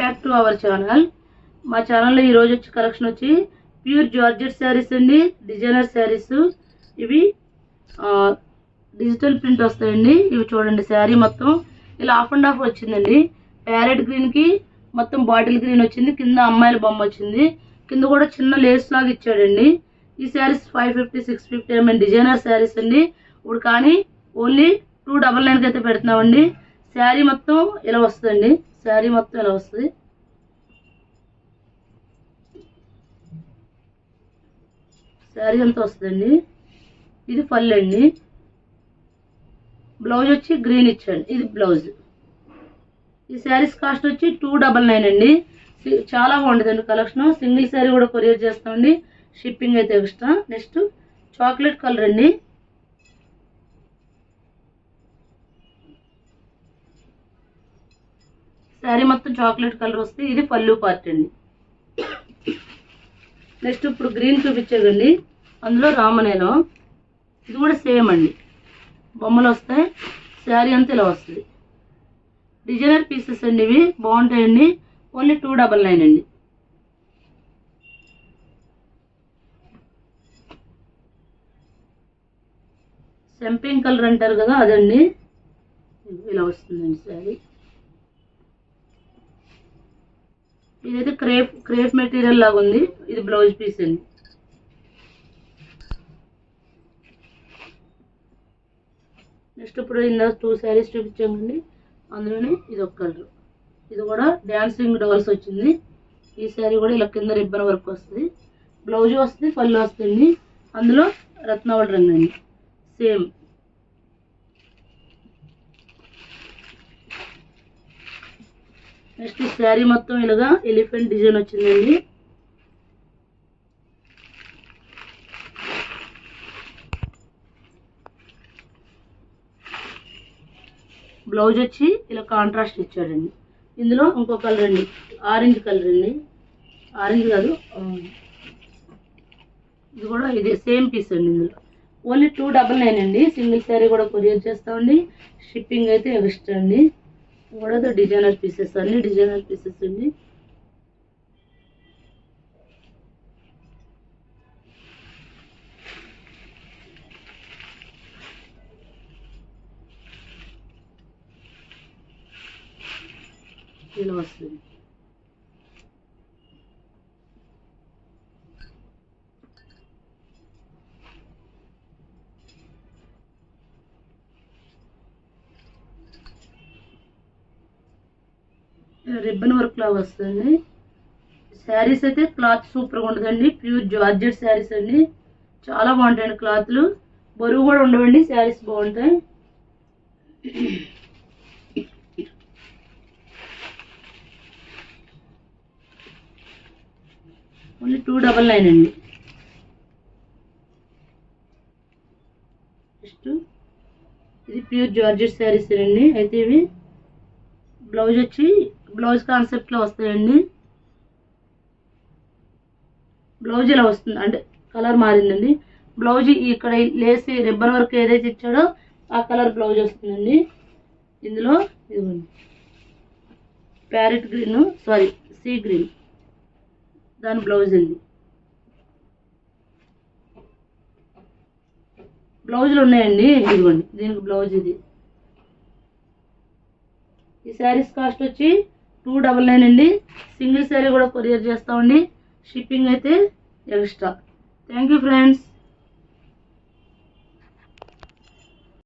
Back to our channel మా ఛానల్లో ఈరోజు వచ్చి కలెక్షన్ వచ్చి ప్యూర్ జార్జెట్ శారీస్ అండి డిజైనర్ శారీస్ ఇవి డిజిటల్ ప్రింట్ వస్తాయండి. ఇవి చూడండి శారీ మొత్తం ఇలా హాఫ్ అండ్ హాఫ్ వచ్చిందండి. ప్యారెట్ గ్రీన్కి మొత్తం బాటిల్ గ్రీన్ వచ్చింది. కింద అమ్మాయిల బొమ్మ వచ్చింది. కింద కూడా చిన్న లేస్ లాగా ఇచ్చాడండి. ఈ saris five fifty six fifty MN designer saris అండి. ఇప్పుడు కానీ ఓన్లీ టూ డబల్ నైన్కి అయితే పెడుతున్నామండి. శారీ మొత్తం ఇలా వస్తుందండి. శారీ మొత్తం ఇలా వస్తుంది? శారీ అంతా వస్తుందండి? ఇది పళ్ళు అండి. బ్లౌజ్ వచ్చి గ్రీన్ ఇచ్చండి ఇది బ్లౌజ్. ఈ శారీస్ కాస్ట్ వచ్చి టూ డబల్ నైన్ అండి. చాలా బాగుంటుందండి కలెక్షన్. సింగిల్ శారీ కూడా కొరియర్ చేస్తామండి. షిప్పింగ్ అయితే ఎక్స్ట్రా. నెక్స్ట్ చాక్లెట్ కలర్ అండి. శారీ మొత్తం చాక్లెట్ కలర్ వస్తే ఇది పళ్ళు పార్ట్ అండి. నెక్స్ట్ ఇప్పుడు గ్రీన్ చూపించేదండి. అందులో రామనేలం ఇది కూడా సేమ్ అండి. బొమ్మలు వస్తాయి శారీ అంతా ఇలా వస్తుంది. డిజైనర్ పీసెస్ అండి ఇవి బాగుంటాయండి. ఓన్లీ టూ డబల్ నైన్ అండి. సెంపింగ్ కలర్ అంటారు కదా అదండి. ఇలా వస్తుందండి శారీ. ఇదైతే క్రేప్ క్రేప్ మెటీరియల్ లాగా ఉంది. ఇది బ్లౌజ్ పీస్ అండి. నెక్స్ట్ ఇప్పుడు ఇందా టూ శారీస్ చూపించామండి. అందులోనే ఇది ఒక కలర్. ఇది కూడా డ్యాన్సింగ్ డోల్స్ వచ్చింది. ఈ శారీ కూడా ఇలా కింద రిబ్బన్ వర్క్ వస్తుంది. బ్లౌజ్ వస్తుంది పళ్ళు వస్తుంది అందులో రత్నావళి రంగు అండి సేమ్. నెక్స్ట్ శారీ మొత్తం ఇలాగా ఎలిఫెంట్ డిజైన్ వచ్చిందండి. బ్లౌజ్ వచ్చి ఇలా కాంట్రాస్ట్ ఇచ్చాడండి. ఇందులో ఇంకో కలర్ అండి. ఆరెంజ్ కలర్ అండి. ఆరెంజ్ కాదు ఇది కూడా ఇది సేమ్ పీస్ అండి ఇందులో. ఓన్లీ టూ డబల్ నైన్ అండి. సింగిల్ శారీ కూడా కొరియర్ చేస్తామండి. షిప్పింగ్ అయితే ఎక్స్ట్రా అండి. ఇది కూడా డిజైనర్ పీసెస్ అన్ని డిజైనర్ పీసెస్ అండి ఇలా వస్తుంది రిబ్బన్ వర్క్ వస్తుంది శారీస్ అయితే క్లాత్ సూపర్గా ఉండదండి ప్యూర్ జార్జెట్ శారీస్ అండి. చాలా బాగుంటాయండి క్లాత్లు. బరువు కూడా ఉండవండి శారీస్ బాగుంటాయి. ఓన్లీ టూ డబల్ నైన్ అండి. నెక్స్ట్ ఇది ప్యూర్ జార్జెట్ శారీస్ అండి. అయితే ఇవి బ్లౌజ్ వచ్చి బ్లౌజ్ కాన్సెప్ట్లో వస్తాయండి. బ్లౌజ్ ఇలా వస్తుంది అంటే కలర్ మారిందండి. బ్లౌజ్ ఇక్కడ లేసి రిబ్బన్ వర్క్ ఏదైతే ఇచ్చాడో ఆ కలర్ బ్లౌజ్ వస్తుందండి. ఇందులో ఇదిగోండి. Parrot green sari sea green. దాని బ్లౌజ్ అండి. బ్లౌజులు ఉన్నాయండి ఇదిగోండి దీనికి బ్లౌజ్ ఇది. ఈ శారీస్ కాస్ట్ వచ్చి టూ డబల్ నైన్ అండి. సింగిల్ శారీ కూడా కొరియర్ చేస్తామండి షిప్పింగ్ అయితే ఎక్స్ట్రా. Thank you friends.